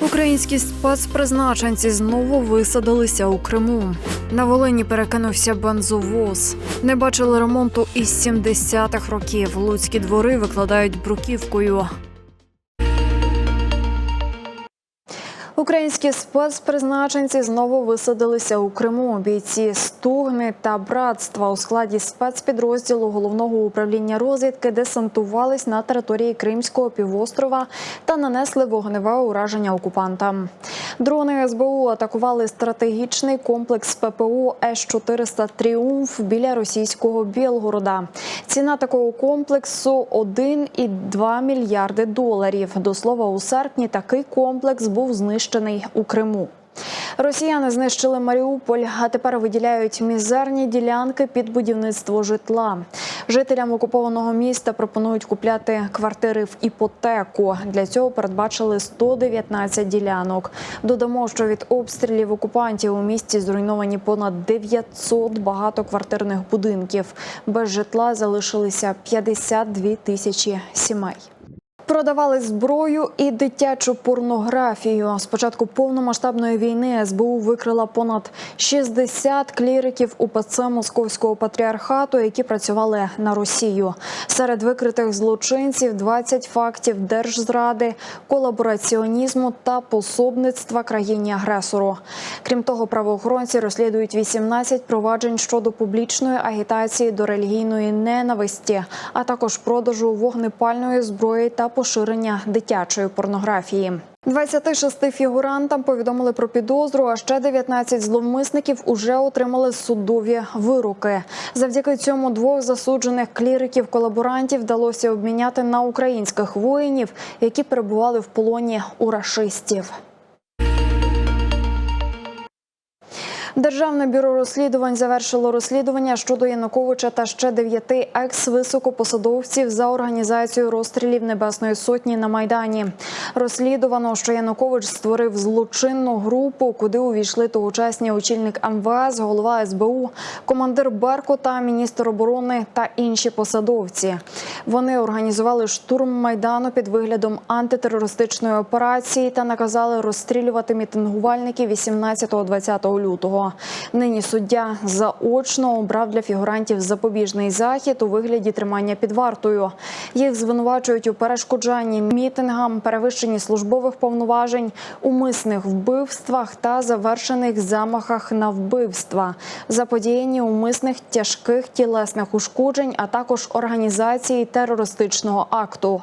Українські спецпризначенці знову висадилися у Криму. На Волині перекинувся бензовоз. Не бачили ремонту із 70-х років. Луцькі двори викладають бруківкою. Українські спецпризначенці знову висадилися у Криму. Бійці Стугни та братства у складі спецпідрозділу головного управління розвідки десантувались на території Кримського півострова та нанесли вогневе ураження окупантам. Дрони СБУ атакували стратегічний комплекс ППО С-400 Тріумф біля російського Білгорода. Ціна такого комплексу 1,2 мільярди доларів. До слова, у серпні такий комплекс був знищений у Криму. Росіяни знищили Маріуполь, а тепер виділяють мізерні ділянки під будівництво житла. Жителям окупованого міста пропонують купляти квартири в іпотеку. Для цього передбачили 119 ділянок. Додамо, що від обстрілів окупантів у місті зруйновані понад 900 багатоквартирних будинків. Без житла залишилися 52 тисячі сімей. Продавали зброю і дитячу порнографію. З початку повномасштабної війни СБУ викрила понад 60 кліриків УПЦ Московського патріархату, які працювали на Росію. Серед викритих злочинців 20 фактів держзради, колабораціонізму та пособництва країні агресору. Крім того, правоохоронці розслідують 18 проваджень щодо публічної агітації до релігійної ненависті, а також продажу вогнепальної зброї та поширення дитячої порнографії. 26 фігурантам повідомили про підозру, а ще 19 зловмисників уже отримали судові вироки. Завдяки цьому двох засуджених кліриків колаборантів вдалося обміняти на українських воїнів, які перебували в полоні у рашистів. Державне бюро розслідувань завершило розслідування щодо Януковича та ще дев'яти екс-високопосадовців за організацію розстрілів Небесної Сотні на Майдані. Розслідувано, що Янукович створив злочинну групу, куди увійшли тогочасні очільник МВС, голова СБУ, командир Беркута, міністр оборони та інші посадовці. Вони організували штурм майдану під виглядом антитерористичної операції та наказали розстрілювати мітингувальників 18-20 лютого. Нині суддя заочно обрав для фігурантів запобіжний захід у вигляді тримання під вартою. Їх звинувачують у перешкоджанні мітингам, перевищенні службових повноважень, умисних вбивствах та завершених замахах на вбивства, заподіянні умисних тяжких тілесних ушкоджень, а також організації терористичного акту.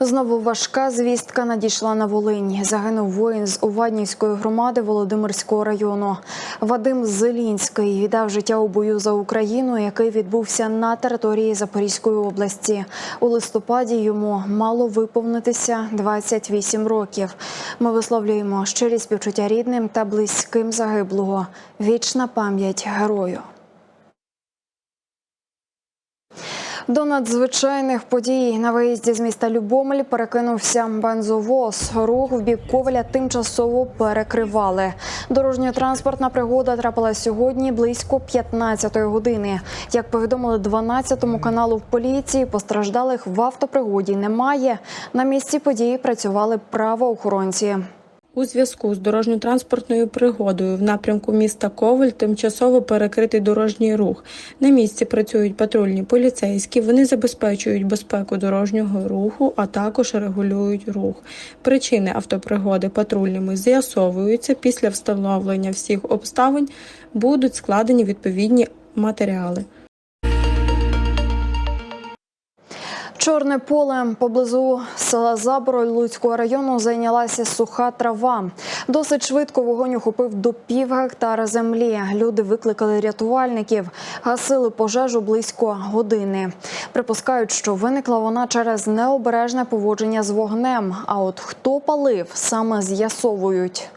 Знову важка звістка надійшла на Волинь. Загинув воїн з Уваднівської громади Володимирського району. Вадим Зелінський віддав життя у бою за Україну, який відбувся на території Запорізької області. У листопаді йому мало виповнитися 28 років. Ми висловлюємо щирі співчуття рідним та близьким загиблого. Вічна пам'ять герою. До надзвичайних подій на виїзді з міста Любомель перекинувся бензовоз. Рух в бік Ковеля тимчасово перекривали. Дорожньо-транспортна пригода трапилась сьогодні близько 15-ї години. Як повідомили 12-му каналу в поліції, постраждалих в автопригоді немає. На місці події працювали правоохоронці. У зв'язку з дорожньо-транспортною пригодою в напрямку міста Коваль тимчасово перекритий дорожній рух. На місці працюють патрульні поліцейські. Вони забезпечують безпеку дорожнього руху, а також регулюють рух. Причини автопригоди патрульними з'ясовуються. Після встановлення всіх обставин будуть складені відповідні матеріали. Чорне поле поблизу села Забороль Луцького району зайнялася суха трава. Досить швидко вогонь охопив до пів гектара землі. Люди викликали рятувальників, гасили пожежу близько години. Припускають, що виникла вона через необережне поводження з вогнем. А от хто палив, саме з'ясовують.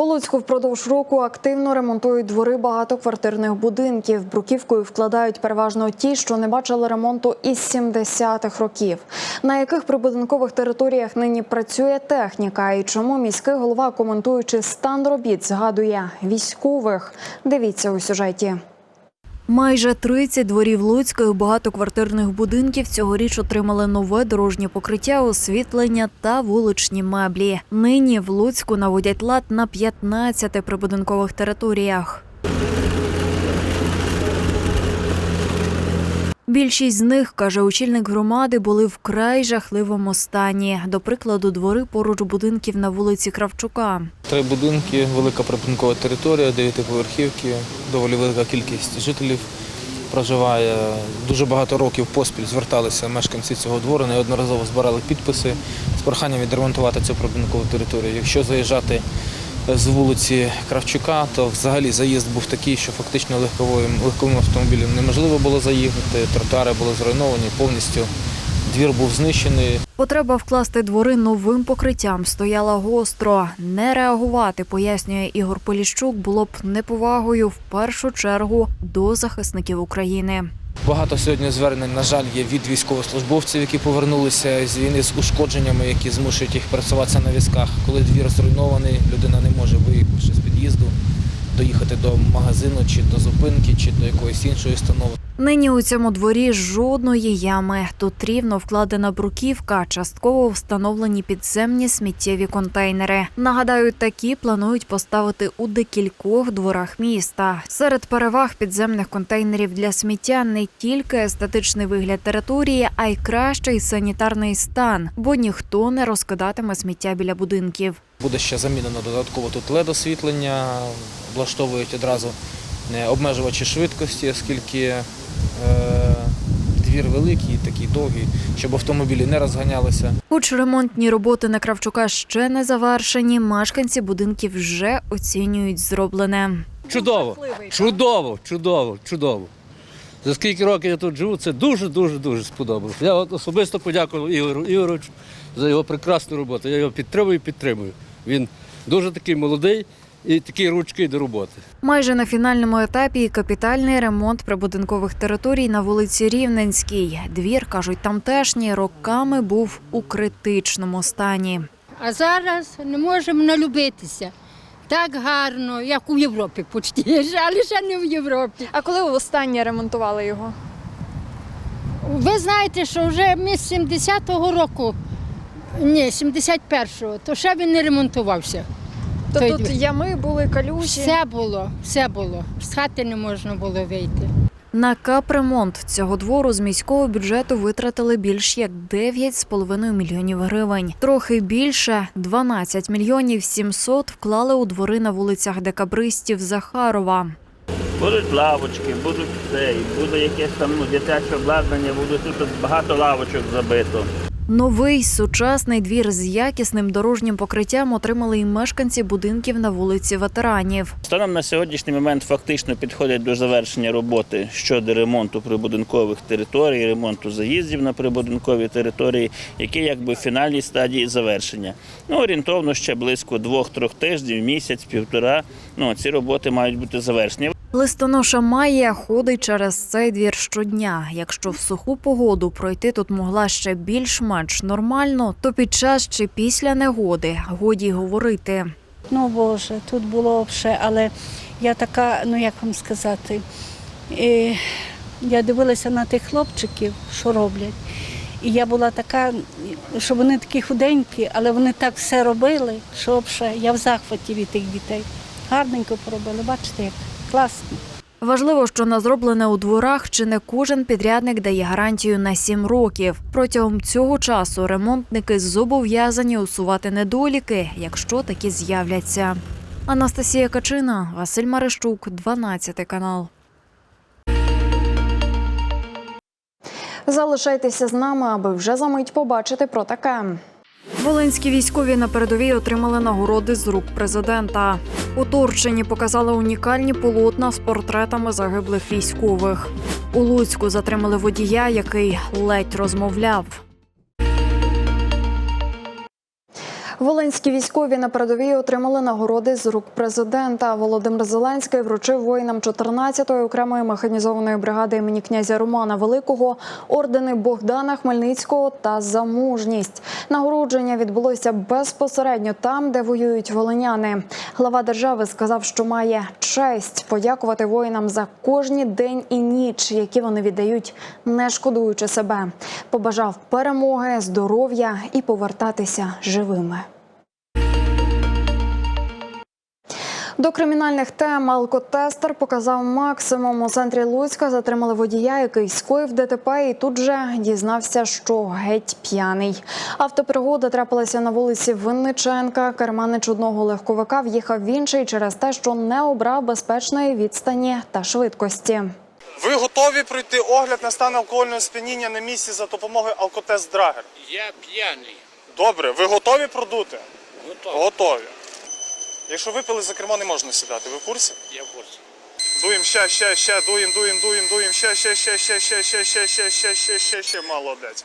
У впродовж року активно ремонтують двори багатоквартирних будинків. Бруківкою вкладають переважно ті, що не бачили ремонту із 70-х років. На яких прибудинкових територіях нині працює техніка і чому міський голова, коментуючи стан робіт, згадує військових. Дивіться у сюжеті. Майже 30 дворів Луцької багатоквартирних будинків цьогоріч отримали нове дорожнє покриття, освітлення та вуличні меблі. Нині в Луцьку наводять лад на 15 прибудинкових територіях. Більшість з них, каже очільник громади, були вкрай жахливому стані. До прикладу, двори поруч будинків на вулиці Кравчука. Три будинки, велика прибудинкова територія, дев'ятиповерхівки, доволі велика кількість жителів проживає. Дуже багато років поспіль зверталися мешканці цього двору, неодноразово збирали підписи з проханням відремонтувати цю прибудинкову територію. Якщо заїжджати з вулиці Кравчука, то взагалі заїзд був такий, що фактично легковим, легковим автомобілем неможливо було заїхати, тротуари були зруйновані повністю. Двір був знищений, Потреба вкласти двори новим покриттям стояла гостро. Не реагувати, пояснює Ігор Поліщук, було б неповагою в першу чергу до захисників України. Багато сьогодні звернень, на жаль, є від військовослужбовців, які повернулися з війни з ушкодженнями, які змушують їх працювати на візках. Коли двір зруйнований, людина не може виїхавши з під'їзду, доїхати до магазину чи до зупинки, чи до якоїсь іншої установи. Нині у цьому дворі жодної ями. Тут рівно вкладена бруківка, частково встановлені підземні сміттєві контейнери. Нагадаю, такі планують поставити у декількох дворах міста. Серед переваг підземних контейнерів для сміття не тільки естетичний вигляд території, а й кращий санітарний стан, бо ніхто не розкидатиме сміття біля будинків. Буде ще замінено додатково тут LED-освітлення, облаштовують одразу е, обмежувачі швидкості, оскільки двір великий, такий довгий, щоб автомобілі не розганялися. Хоч ремонтні роботи на Кравчука ще не завершені, мешканці будинків вже оцінюють зроблене. Чудово, чудово, чудово, чудово. За скільки років я тут живу, це дуже, дуже, дуже сподобалося. Я от особисто подякував Ігорю Ігоровичу за його прекрасну роботу. Я його підтримую і підтримую. Він дуже такий молодий і такий ручкий до роботи. Майже на фінальному етапі і капітальний ремонт прибудинкових територій на вулиці Рівненській. Двір, кажуть, тамтешні роками був у критичному стані. А зараз не можемо налюбитися. Так гарно, як у Європі почти, але ще не в Європі. А коли ви останнє ремонтували його? Ви знаєте, що вже ми з 70-го року, ні, 71-го, то ще він не ремонтувався. То Той тут двір. ями були калюжі. Все було, все було. З хати не можна було вийти. На капремонт цього двору з міського бюджету витратили більш як 9,5 мільйонів гривень. Трохи більше 12 мільйонів 700 вклали у двори на вулицях декабристів Захарова. Будуть лавочки, будуть це, буде якесь там ну, дитяче обладнання, буде тут багато лавочок забито. Новий сучасний двір з якісним дорожнім покриттям отримали і мешканці будинків на вулиці ветеранів. Станом на сьогоднішній момент фактично підходять до завершення роботи щодо ремонту прибудинкових територій, ремонту заїздів на прибудинкові території, які якби в фінальній стадії завершення. Ну, орієнтовно ще близько двох-трьох тижнів, місяць, півтора. Ну, ці роботи мають бути завершені. Листоноша Майя ходить через цей двір щодня. Якщо в суху погоду пройти тут могла ще більш-менш нормально, то під час чи після негоди годі говорити. Ну Боже, тут було все, але я така, ну як вам сказати, е, я дивилася на тих хлопчиків, що роблять. І я була така, що вони такі худенькі, але вони так все робили, що вже я в захваті від тих дітей. Гарненько поробили, бачите, як класно. Важливо, що на зроблене у дворах чи не кожен підрядник дає гарантію на 7 років. Протягом цього часу ремонтники зобов'язані усувати недоліки, якщо такі з'являться. Анастасія Качина, Василь Марищук, 12 канал. Залишайтеся з нами, аби вже за мить побачити про таке. Волинські військові на передовій отримали нагороди з рук президента. У Турчині показали унікальні полотна з портретами загиблих військових. У Луцьку затримали водія, який ледь розмовляв. Волинські військові на передовій отримали нагороди з рук президента. Володимир Зеленський вручив воїнам 14-ї окремої механізованої бригади імені князя Романа Великого ордени Богдана Хмельницького та за мужність. Нагородження відбулося безпосередньо там, де воюють волиняни. Глава держави сказав, що має честь подякувати воїнам за кожні день і ніч, які вони віддають, не шкодуючи себе. Побажав перемоги, здоров'я і повертатися живими. До кримінальних тем алкотестер показав максимум. У центрі Луцька затримали водія, який скоїв ДТП і тут же дізнався, що геть п'яний. Автопригода трапилася на вулиці Винниченка. Керманич одного легковика в'їхав в інший через те, що не обрав безпечної відстані та швидкості. Ви готові пройти огляд на стан алкогольного сп'яніння на місці за допомогою алкотест Драгер? Я п'яний. Добре, ви готові продути? Готовий. Готові. Якщо випили за кермо, не можна сідати. Ви в курсі? Я в курсі. Дуєм ще, ще, ще, дуєм, дуєм, дуєм, дуєм, ще, ще, ще, ще, ще, ще, ще, ще, ще, ще, ще, ще, молодець.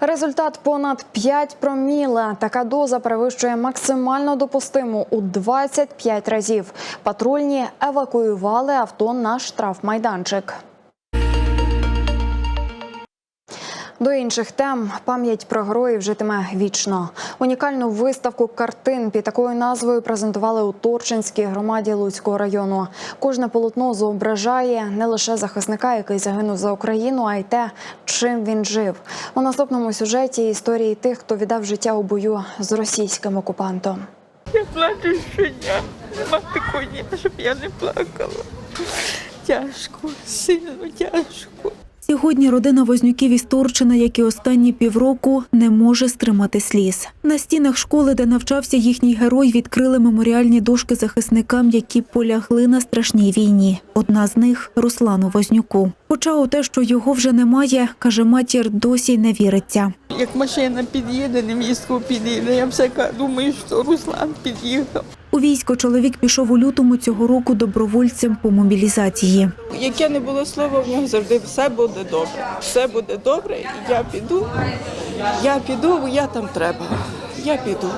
Результат понад 5 проміла. Така доза перевищує максимально допустиму у 25 разів. Патрульні евакуювали авто на штрафмайданчик. До інших тем пам'ять про героїв житиме вічно. Унікальну виставку картин під такою назвою презентували у Торчинській громаді Луцького району. Кожне полотно зображає не лише захисника, який загинув за Україну, а й те, чим він жив. У наступному сюжеті історії тих, хто віддав життя у бою з російським окупантом. Я плачу щодня. Нема дня, щоб я не плакала. Тяжко, сильно тяжко. Сьогодні родина Вознюків із Торчина, як і останні півроку, не може стримати сліз. На стінах школи, де навчався їхній герой, відкрили меморіальні дошки захисникам, які полягли на страшній війні. Одна з них Руслану Вознюку. Хоча у те, що його вже немає, каже матір, досі не віриться. Як машина під'їде, невістку під'їде, я все думаю, що Руслан під'їхав. У військо чоловік пішов у лютому цього року добровольцем по мобілізації. Яке не було слова, в нього завжди все буде добре. Все буде добре, і я піду. Я піду, бо я там треба. Я піду.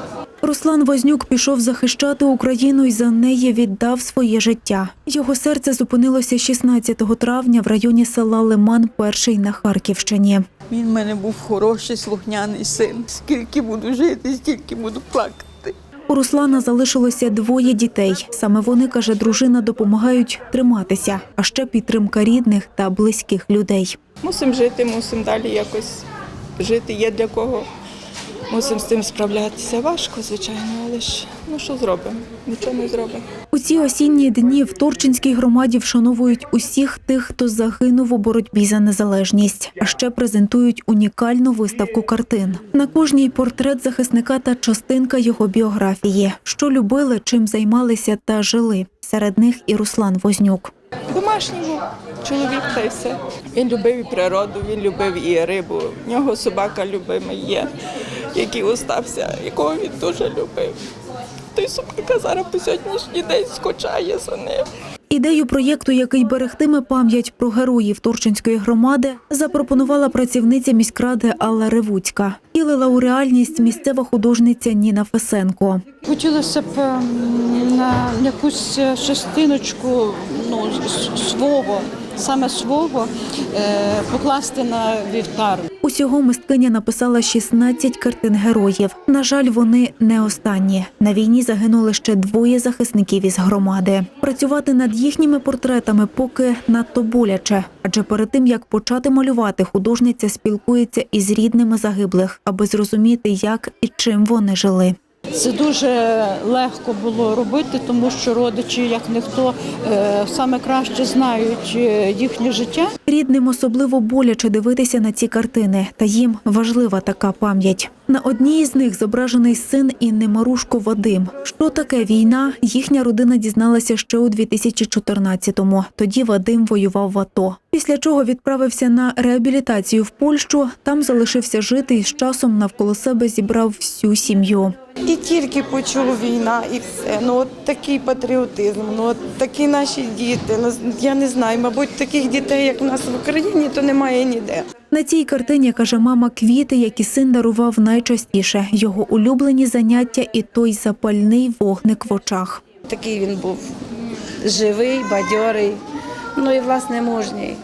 Руслан Вознюк пішов захищати Україну і за неї віддав своє життя. Його серце зупинилося 16 травня в районі села Лиман, перший на Харківщині. Він в мене був хороший, слухняний син. Скільки буду жити, стільки буду плакати. У Руслана залишилося двоє дітей. Саме вони, каже, дружина допомагають триматися, а ще підтримка рідних та близьких людей. Мусимо жити, мусимо далі якось жити. Є для кого. Мусимо з цим справлятися. Важко, звичайно, але ж ну що зробимо? Нічого не зробимо. У ці осінні дні в Торчинській громаді вшановують усіх тих, хто загинув у боротьбі за незалежність. А ще презентують унікальну виставку картин. На кожній портрет захисника та частинка його біографії, що любили, чим займалися та жили. Серед них і Руслан Вознюк. Домашній був чоловік та й все. Він любив і природу, він любив і рибу. В нього собака любима є, який остався, якого він дуже любив. Той собака зараз по сьогоднішній день скучає за ним. Ідею проєкту, який берегтиме пам'ять про героїв Торчинської громади, запропонувала працівниця міськради Алла Ревуцька. Втілила у реальність місцева художниця Ніна Фесенко. Хотілося б ем, на якусь частиночку ну, свого, саме свого, е, покласти на вівтар. Усього мисткиня написала 16 картин героїв. На жаль, вони не останні. На війні загинули ще двоє захисників із громади. Працювати над їхніми портретами поки надто боляче, адже перед тим як почати малювати, художниця спілкується із рідними загиблих, аби зрозуміти, як і чим вони жили. Це дуже легко було робити, тому що родичі, як ніхто, е, саме краще знають е, їхнє життя. Рідним особливо боляче дивитися на ці картини, та їм важлива така пам'ять. На одній із них зображений син Інни Марушко Вадим. Що таке війна? Їхня родина дізналася ще у 2014-му. Тоді Вадим воював в АТО. Після чого відправився на реабілітацію в Польщу. Там залишився жити і з часом навколо себе зібрав всю сім'ю. І тільки почув війна, і все. Ну от такий патріотизм, ну от такі наші діти. Ну, я не знаю, мабуть, таких дітей, як в нас в Україні, то немає ніде. На цій картині, каже мама, квіти, які син дарував найчастіше, його улюблені заняття і той запальний вогник в очах. Такий він був живий, бадьорий, ну і власне мужній.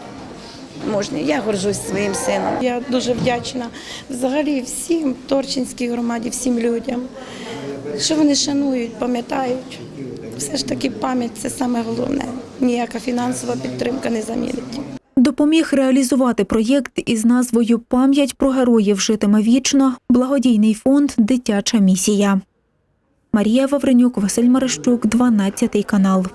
Мужній. Я горжусь своїм сином. Я дуже вдячна взагалі всім Торчинській громаді, всім людям, що вони шанують, пам'ятають. Все ж таки пам'ять це саме головне. Ніяка фінансова підтримка не замінить. Допоміг реалізувати проєкт із назвою Пам'ять про героїв житиме вічно. Благодійний фонд Дитяча місія. Марія Вавренюк, Василь Марищук, 12 канал.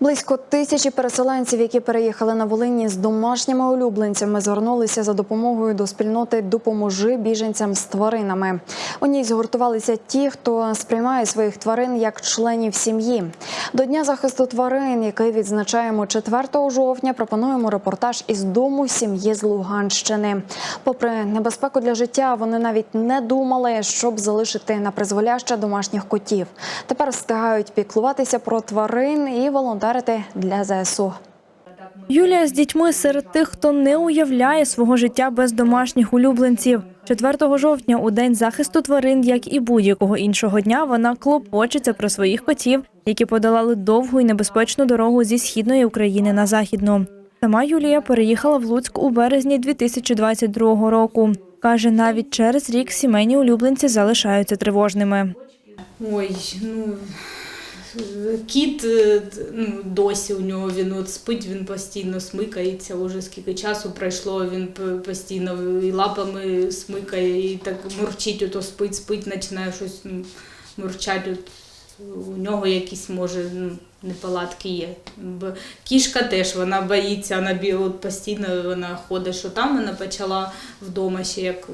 Близько тисячі переселенців, які переїхали на Волині з домашніми улюбленцями, звернулися за допомогою до спільноти Допоможи біженцям з тваринами. У ній згуртувалися ті, хто сприймає своїх тварин як членів сім'ї. До Дня захисту тварин, який відзначаємо 4 жовтня, пропонуємо репортаж із дому сім'ї з Луганщини. Попри небезпеку для життя, вони навіть не думали, щоб залишити на призволяще домашніх котів. Тепер встигають піклуватися про тварин і волонтерити для ЗСУ. Юлія з дітьми серед тих, хто не уявляє свого життя без домашніх улюбленців. 4 жовтня, у день захисту тварин, як і будь-якого іншого дня, вона клопочеться про своїх котів, які подолали довгу і небезпечну дорогу зі східної України на західну. Сама Юлія переїхала в Луцьк у березні 2022 року. Каже, навіть через рік сімейні улюбленці залишаються тривожними. Ой, ну кіт е, ну, досі у нього він от спить, він постійно смикається. Уже скільки часу пройшло, він постійно і лапами смикає, і так мурчить, ото спить, спить, починає щось мурчати. От у нього якісь може ну, неполадки є. Кішка теж вона боїться, вона от постійно вона ходить, що там вона почала вдома ще як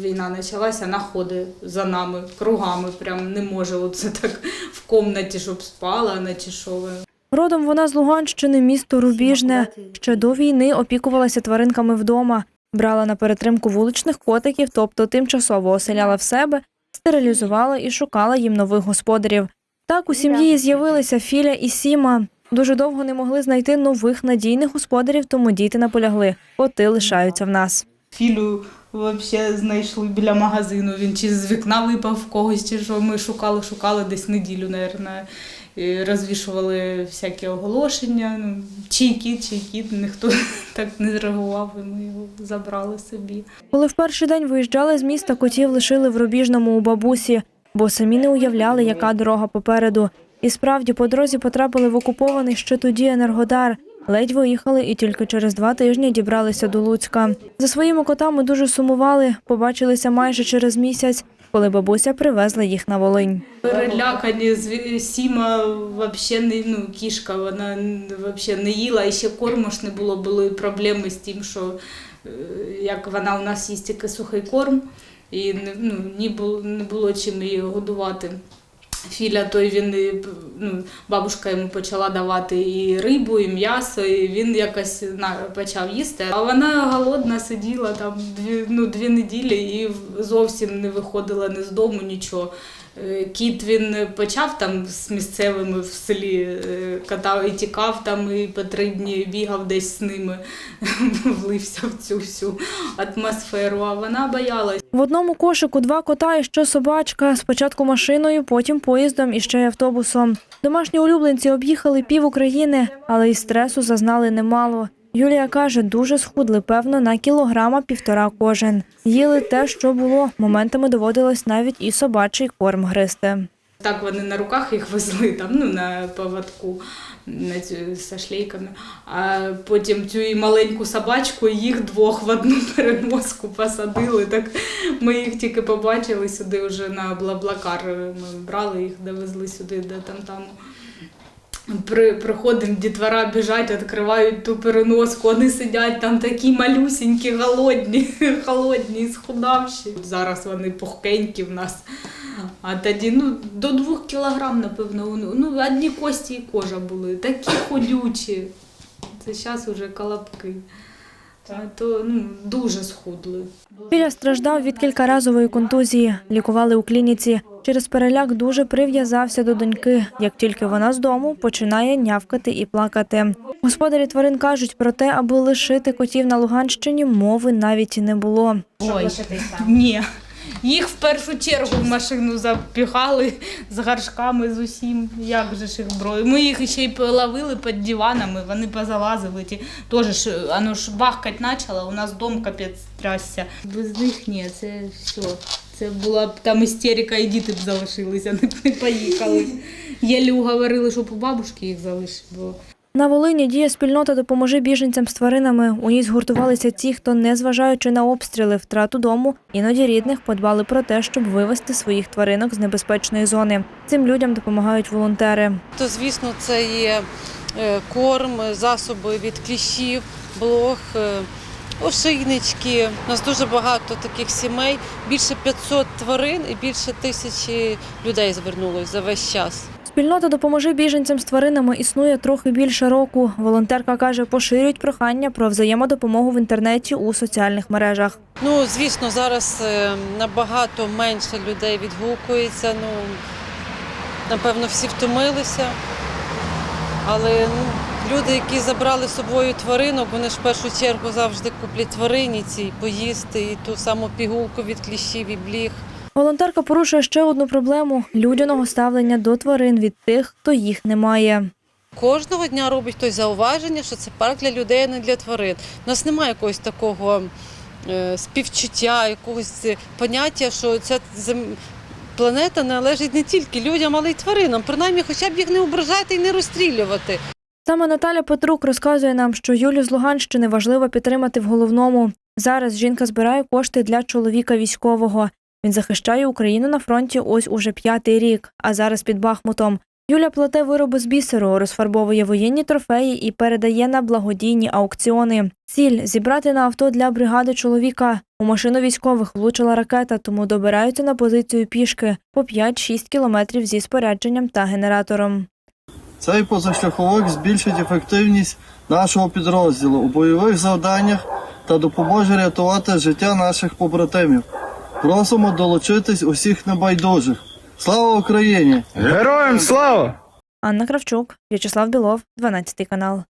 війна почалася, вона ходить за нами кругами, прям не може оце так в комнаті, щоб спала, наче що. Родом вона з Луганщини, місто Рубіжне. Ще до війни опікувалася тваринками вдома, брала на перетримку вуличних котиків, тобто тимчасово оселяла в себе, стерилізувала і шукала їм нових господарів. Так у сім'ї з'явилися Філя і Сіма. Дуже довго не могли знайти нових надійних господарів, тому діти наполягли. Коти лишаються в нас. Філю взагалі знайшли біля магазину. Він чи з вікна випав в когось, чи що ми шукали, шукали десь неділю, мабуть. Розвішували всякі оголошення. Ну, чий кіт, чий кіт, ніхто так не зреагував, і ми його забрали собі. Коли в перший день виїжджали з міста, котів лишили в Рубіжному у бабусі, бо самі не уявляли, яка дорога попереду. І справді по дорозі потрапили в окупований ще тоді Енергодар. Ледь виїхали і тільки через два тижні дібралися до Луцька. За своїми котами дуже сумували, побачилися майже через місяць, коли бабуся привезла їх на Волинь. Перелякані, Сіма взагалі не ну, кішка, вона взагалі не їла, і ще корму ж не було, були проблеми з тим, що е, як вона у нас їсть тільки сухий корм, і не- ну, ні було, не було чим її годувати. Філя, той він ну, бабушка йому почала давати і рибу, і м'ясо, і він якось на, почав їсти. А вона голодна сиділа там дві, ну, дві неділі і зовсім не виходила ні з дому, нічого. Е, Кіт він почав там з місцевими в селі е, катав і тікав там, і по три дні бігав десь з ними, влився в цю всю атмосферу, а вона боялась. В одному кошику два кота і ще собачка. Спочатку машиною, потім поїздом і ще й автобусом. Домашні улюбленці об'їхали пів України, але і стресу зазнали немало. Юлія каже, дуже схудли, певно, на кілограма півтора кожен. Їли те, що було. Моментами доводилось навіть і собачий корм гризти. Так вони на руках їх везли там, ну, на поводку на цю, зі шлейками. А потім цю і маленьку собачку, їх двох в одну переноску посадили. Так ми їх тільки побачили сюди вже на Блаблакар. Ми брали їх, довезли сюди до там-таму. При, приходимо, дітвора біжать, відкривають ту переноску, вони сидять там такі малюсінькі, голодні, холодні, схудавші. Зараз вони пухкенькі в нас. А тоді ну, до двох кілограм, напевно, ну, одні кості і кожа були, такі ходючі. Це зараз вже колобки. То ну, дуже схудли. Філя страждав від кількаразової контузії. Лікували у клініці. Через переляк дуже прив'язався до доньки. Як тільки вона з дому, починає нявкати і плакати. Господарі тварин кажуть, про те, аби лишити котів на Луганщині, мови навіть і не було. Ой, ні. Їх в першу чергу в машину запіхали з горшками, з усім. Як же ж їх брали? Ми їх ще й ловили під диванами, вони позалазили. Ті. Тоже ж, воно ж бахкать почало, у нас дом капець трясся. Без них ні, це все. Це була б там істерика, і діти б залишилися, не поїхали. Єлі уговорили, щоб у бабушки їх залишити. Бо На Волині діє спільнота «Допоможи біженцям з тваринами». У ній згуртувалися ті, хто, незважаючи на обстріли, втрату дому, іноді рідних, подбали про те, щоб вивезти своїх тваринок з небезпечної зони. Цим людям допомагають волонтери. То, звісно, це є е, корм, засоби від кліщів, блох, ошейнички. У нас дуже багато таких сімей. Більше 500 тварин і більше тисячі людей звернулось за весь час. Спільнота «Допоможи біженцям з тваринами» існує трохи більше року. Волонтерка каже, поширюють прохання про взаємодопомогу в інтернеті у соціальних мережах. Ну, звісно, зараз е, набагато менше людей відгукується. Ну, напевно, всі втомилися. Але ну, люди, які забрали з собою тваринок, вони ж в першу чергу завжди куплять твариніці, поїсти, і ту саму пігулку від кліщів і бліг. Волонтерка порушує ще одну проблему – людяного ставлення до тварин від тих, хто їх не має. Кожного дня робить хтось зауваження, що це парк для людей, а не для тварин. У нас немає якогось такого е, співчуття, якогось е, поняття, що ця планета належить не тільки людям, але й тваринам. Принаймні, хоча б їх не ображати і не розстрілювати. Саме Наталя Петрук розказує нам, що Юлю з Луганщини важливо підтримати в головному. Зараз жінка збирає кошти для чоловіка військового. Він захищає Україну на фронті ось уже п'ятий рік, а зараз під Бахмутом. Юля плете вироби з бісеру, розфарбовує воєнні трофеї і передає на благодійні аукціони. Ціль зібрати на авто для бригади чоловіка. У машину військових влучила ракета, тому добираються на позицію пішки по 5-6 кілометрів зі спорядженням та генератором. Цей позашляховик збільшить ефективність нашого підрозділу у бойових завданнях та допоможе рятувати життя наших побратимів. Просимо долучитись усіх небайдужих. Слава Україні! Героям слава! Анна Кравчук, В'ячеслав Білов, 12 канал.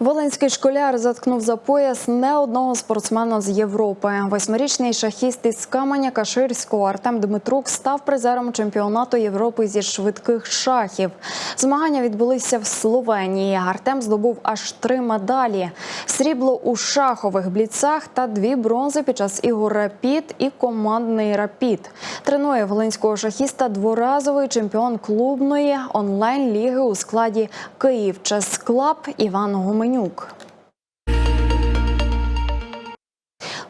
Волинський школяр заткнув за пояс не одного спортсмена з Європи. Восьмирічний шахіст із Каменя Каширського Артем Дмитрук став призером чемпіонату Європи зі швидких шахів. Змагання відбулися в Словенії. Артем здобув аж три медалі: срібло у шахових бліцах та дві бронзи під час ігор рапід і командний рапід. Тренує волинського шахіста дворазовий чемпіон клубної онлайн-ліги у складі Київ Чес Клаб Іван Гуменюк.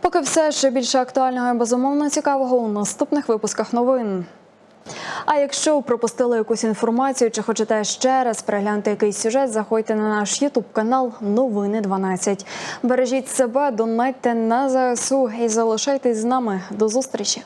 Поки все ще більше актуального і безумовно цікавого у наступних випусках новин. А якщо пропустили якусь інформацію чи хочете ще раз переглянути якийсь сюжет, заходьте на наш Ютуб канал Новини 12. Бережіть себе, донайте на ЗСУ і залишайтесь з нами. До зустрічі.